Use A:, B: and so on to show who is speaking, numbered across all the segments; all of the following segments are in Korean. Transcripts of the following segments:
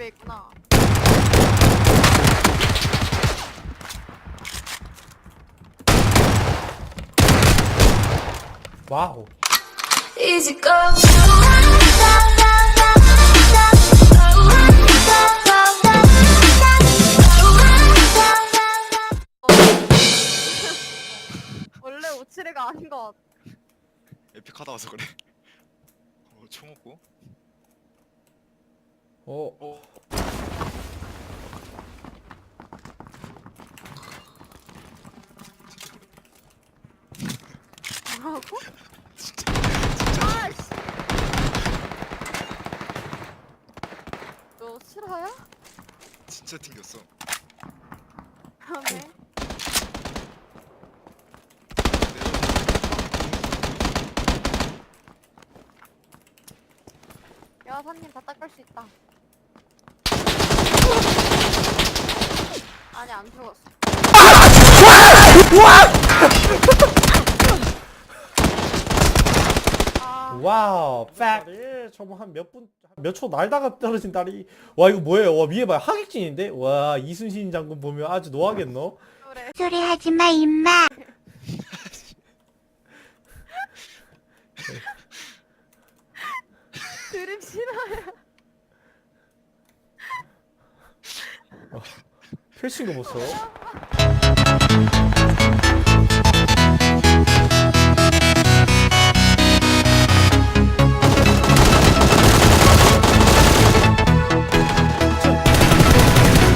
A: 집에 있구나.
B: 와우.
C: Easy go.
A: 원래 오치레가 아닌 것 같아.
D: 에픽하다 와서 그래. 어, 총 없고.
B: 어,
D: 어.
A: 뭐라고?
D: 진짜
A: 아이씨. 너 실화야?
D: 진짜 튕겼어.
A: 다음에 여사님 다 닦을 수 있다. 아니 안 죽었어. 아,
B: 와우. 팩. 저거 한몇 분, 몇 초 날다가 떨어진 다리. 와, 이거 뭐예요? 와, 위에 봐요. 하객진인데? 와, 이순신 장군 보면 아주 노하겠노?
A: 그래.
E: 소리 하지 마, 임마.
A: 드립 실화야.
B: 펼친 거 보소.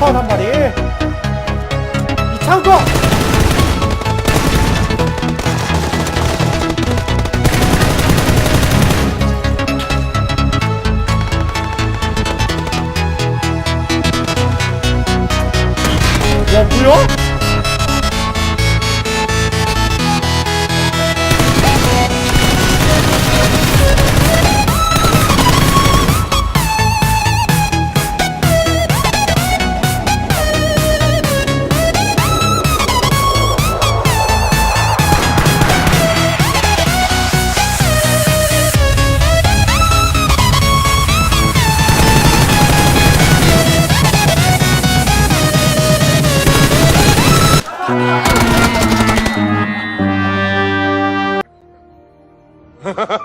B: 턴한 마리. 이창도.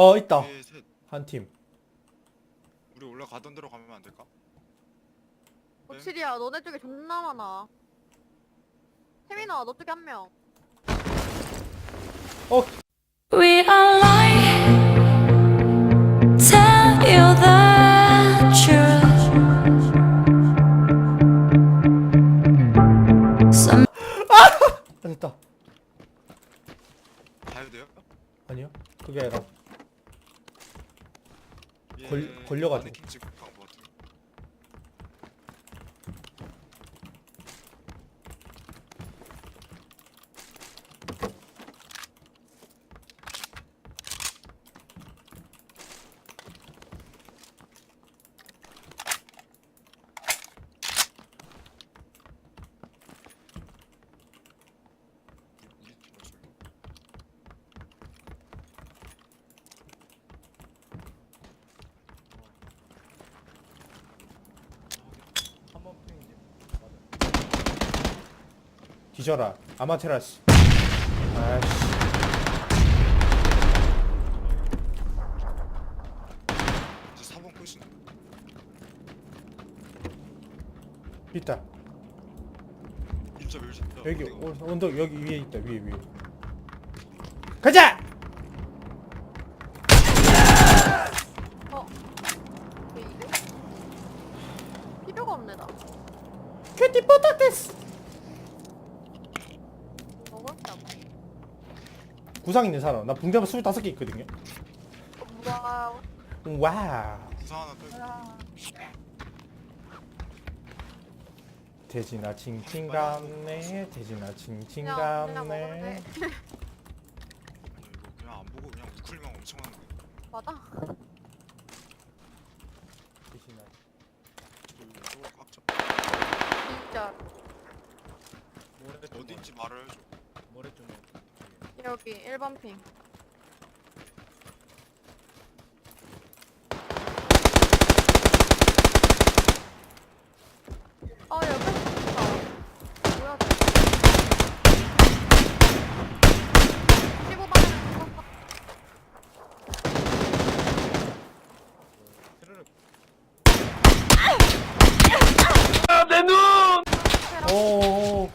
B: 어 있다
D: 셋, 셋.
B: 한 팀.
D: 우리 올라가던 대로 가면 안 될까?
A: 오칠이야 너네 쪽에 존나 많아. 태민아 너 쪽에 한 명.
C: We are lying.
B: 걸려가지고.
D: 마네킹 찍고 간거 같아. 우리 팀 없어 이거.
B: 뒤져라 아마테라스. 아씨.
D: 이제 4번 컷이네.
B: 있다.
D: 일자 멸자.
B: 여기 오, 언덕 여기 위에 있다 위에 위에. 가자.
A: 어. 왜 이래? 필요가 없네 나.
B: 큐티 포타테스.
A: 먹을 게 없네.
B: 구상 있는 사람. 나 붕대 25개 있거든요.
A: 와우.
B: 와우.
D: 부상 하나 떨고
A: 아,
B: 돼지나 칭칭 감네. 돼지나 칭칭
A: 그냥 그냥 먹어도
B: 감네.
A: 돼.
D: 아니 이거 그냥 안 보고 그냥 우클릭만 엄청 하는 거야
A: 맞아?
B: 돼지나.
D: 잡.
A: 진짜
D: 어딘지 말을 해줘
B: 모래 좀
A: 여기 1번 핑. 어 옆에 있다. 뭐야? 15반에 죽었어.
B: 오오오.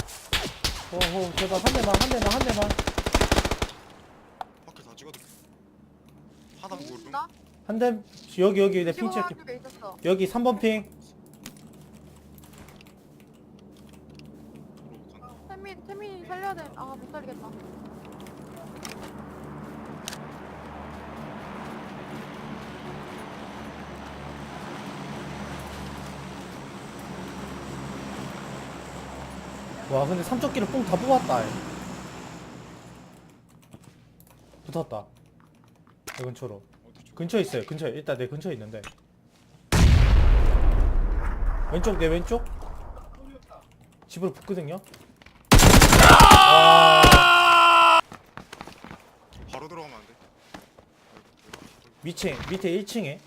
B: 오오 제발 한 대만 한 대만 한 대만.
D: 밖에 다 찍어도 하단 모르면
A: 나?
B: 한 대. 여기 여기 내핑
A: 15반
B: 체크.
A: 쪽에 있었어.
B: 여기 3번 핑.
A: 태민 태민이 살려야 돼. 아 못 살리겠다.
B: 와 근데 삼척기를 뽕 다 뽑았다. 붙었다. 내 근처로. 근처에 있어요. 근처에 일단 내 근처에 있는데. 왼쪽 내 왼쪽. 집으로 붙거든요. 와
D: 바로 들어가면 안 돼?
B: 밑에 밑에 1층에.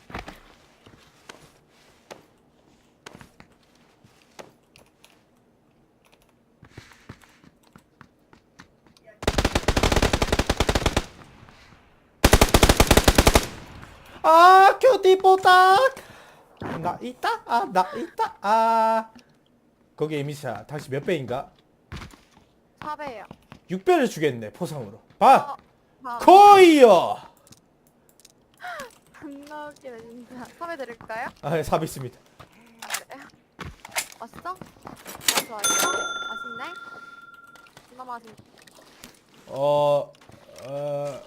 B: 아 큐티뽀딱 나 있다 아 나 있다 아 거기 에미사 당신 몇 배인가
A: 4배예요.
B: 6배를 주겠네 포상으로 봐
A: 아,
B: 거의요
A: 존나 웃기네 진짜. 4배 드릴까요?
B: 아 4배 있습니다
A: 그래. 맛있어? 맛있어 맛있어? 맛있네? 존나 맛있네.
B: 어, 어,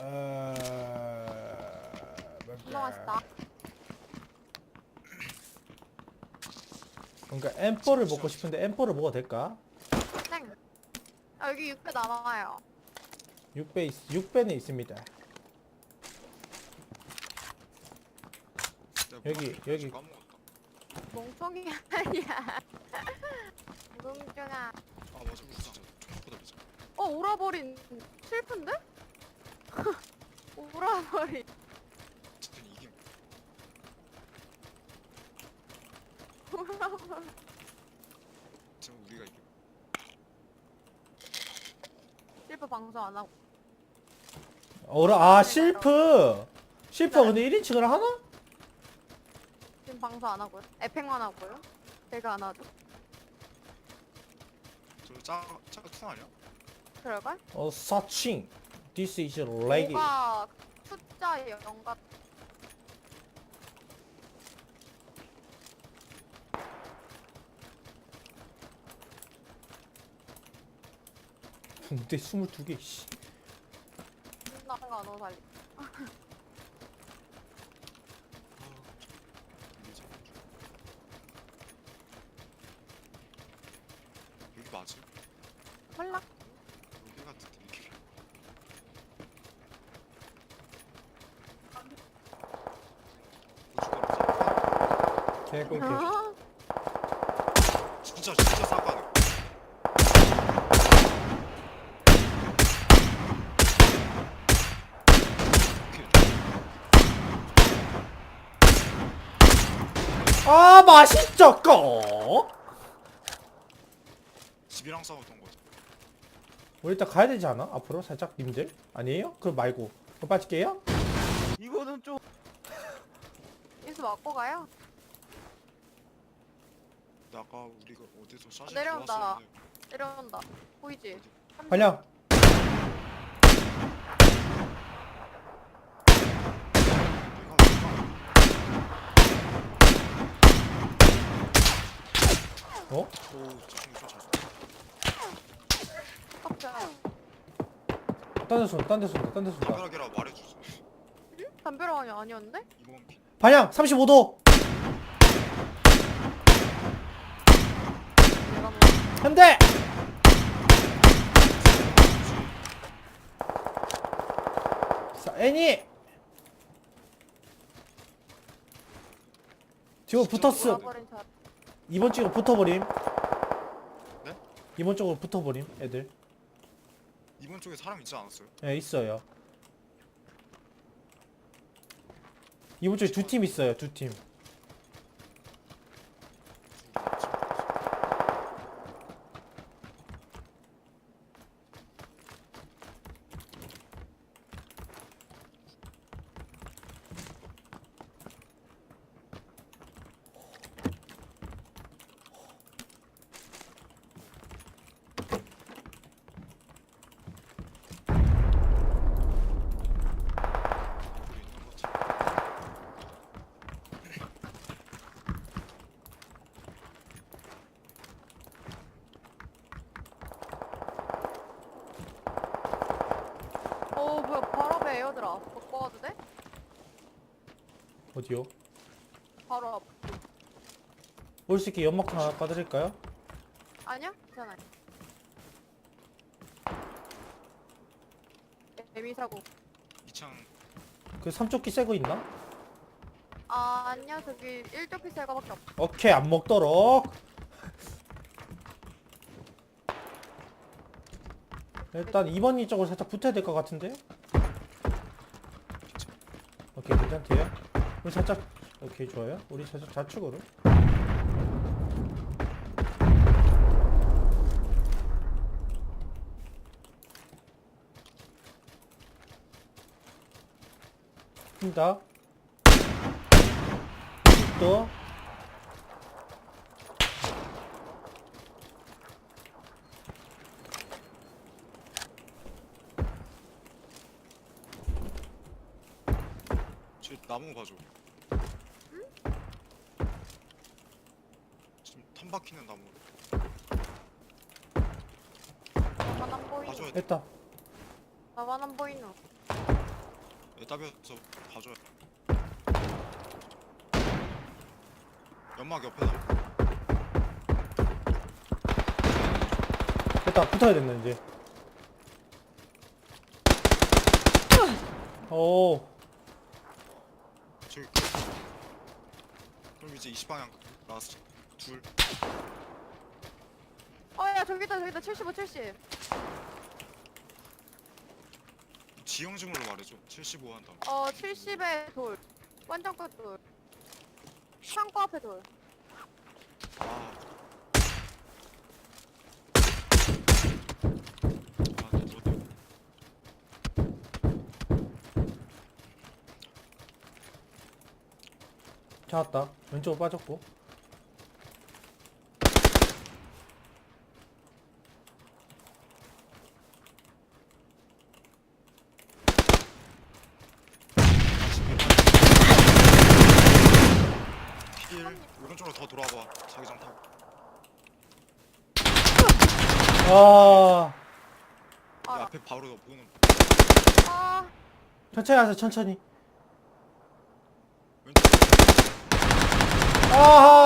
B: 어,
A: 존나 맛있다.
B: 그러니까 M4를 먹고 싶은데 M4를 먹어도 될까?
A: 땡. 아 여기 6배 남아요.
B: 6배, 있, 6배는 있습니다. 여기,
D: 물어보니까
B: 여기.
D: 까먹었다
A: 멍청이 아니야. 뭉뚱아.
D: 아 맞아 우리 진짜 총보다 비싸
A: 어 울어버린 슬픈데? 울어버린.
D: 어쨌든 이김
A: 울어버린.
D: 지금 우리가 이김
A: 슬프 방송 안 하고.
B: 어라, 아, 실프! 실프 근데 1인칭을 하나?
A: 지금 방송 안 하고요. 에펙만 하고요. 제가 안 하죠.
D: 저 짜, 짜가 투 아니야?
A: 그럴걸?
B: 어, 서칭. This is leg.
A: 뭐가 숫자 0 같.
B: 붕대 22개, 씨.
A: 나가 너 살리.
D: 아 이게 잠깐 좀 여기 맞지?
A: 몰라.
D: 여기 이렇게 고춧가루
B: 개꿀
A: 어?
D: 진짜 진짜 싸가네
B: 아, 맛있죠, 꺼!
D: 집이랑 싸웠던 거지
B: 우리 일단 가야 되지 않아? 앞으로 살짝 님들? 아니에요? 그럼 말고. 그럼 빠질게요?
E: 이거는 좀
A: 인수 맞고 가요.
D: 아까 우리가 어디서 샷이
A: 내려온다.
D: 좋았었는데
A: 내려온다. 보이지?
B: 반영.
D: 내가 내가
B: 어?
D: 오 진짜 좀 잘.
A: 깜짝이야.
B: 딴데 쏜다 딴 데 쏜다 딴 데 쏜다
D: 담벼락이라 말해주지.
A: 담벼락이 아니었는데?
D: 이번 피.
B: 방향 35도
A: 내가 뭐
B: 현대 자 애니 지금 붙었음
A: 돌아버린 자
B: 이번 쪽으로 붙어버림
D: 네?
B: 이번 쪽으로 붙어버림 애들
D: 이번 쪽에 사람 있지 않았어요?
B: 예 있어요 이번 쪽에 두 팀 있어요 두 팀
A: 앞에 에어드라 먹고 와도 돼?
B: 어디요?
A: 바로 앞
B: 올 수 있게 연막탄 하나 까드릴까요?
A: 아니야? 괜찮아 에미사고
D: 이창
B: 그 삼쪽기 새 거 있나?
A: 아 아니야 저기 1조 피스가 밖에 없어
B: 오케이 안 먹도록 일단 2번 이쪽으로 살짝 붙어야 될 것 같은데 괜찮대요? 우리 살짝 오케이 좋아요. 우리 살짝 좌측으로. 니다. 또
D: 저 나무 봐줘. 지금 탄 박히는 나무
A: 나만 안 보이노
D: 봐줘야 돼.
B: 됐다
A: 나만 안 보이노
D: 애답에서 봐줘야 돼. 연막 옆에 나무.
B: 됐다 붙어야 된다 이제 오
D: 저기 그. 그럼 이제 20방향 라스트 둘.
A: 어야 저기다 저기다 75 70
D: 지형증으로 말해줘. 75 한다.
A: 어 70에 돌 완전 끝돌 창고 앞에 돌
D: 아. 아, 너 어디?
B: 잡았다. 왼쪽으로 빠졌고.
D: 필 오른쪽으로 더 돌아봐. 자기장 타고. 아이
A: 아,
D: 앞에 바로 너 보는.
A: 아.
B: 천천히 하세요 천천히
D: 왼쪽.
B: 아하